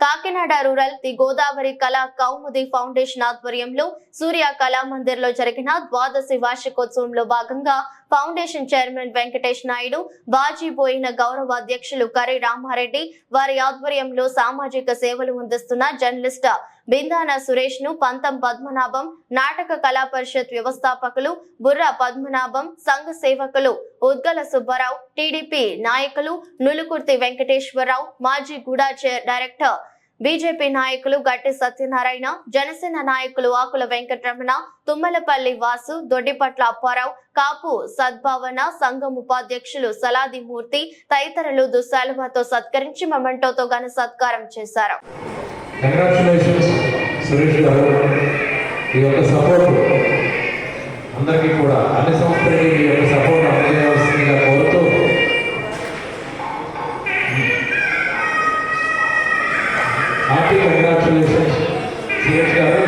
Kakinada rural the Godavari Kala Kaumudi foundation ఆధ్వర్యంలో సూర్య కళామందిర్లో జరిగిన ద్వాదశి వార్షికోత్సవంలో భాగంగా ఫౌండేషన్ చైర్మన్ వెంకటేష్ నాయుడు బాజీపోయిన గౌరవ అధ్యక్షులు కరి రామారెడ్డి వారి ఆధ్వర్యంలో సామాజిక సేవలు అందిస్తున్న జర్నలిస్ట్ బిందాన సురేష్ను పంతం పద్మనాభం నాటక కళా పరిషత్ వ్యవస్థాపకులు బుర్ర పద్మనాభం సంఘ సేవకులు ఉద్గల సుబ్బారావు టీడీపీ నాయకులు నులుకుర్తి వెంకటేశ్వరరావు మాజీ గూడా చైర్ డైరెక్టర్ బీజేపీ నాయకులు గట్టి సత్యనారాయణ జనసేన నాయకులు ఆకుల వెంకటరమణ తుమ్మలపల్లి వాసు దొడ్డిపట్ల అప్పారావు కాపు సద్భావన సంఘం ఉపాధ్యక్షులు సలాది మూర్తి తదితరులు దుస్సాలువతో సత్కరించి మొమెంటోతో ఘన సత్కారం చేశారు. సురేష్ ఈ యొక్క సపోర్ట్ అందరికీ కూడా అన్ని సంస్థలకి కంగ్రాచులేషన్స్ సురేష్ గారు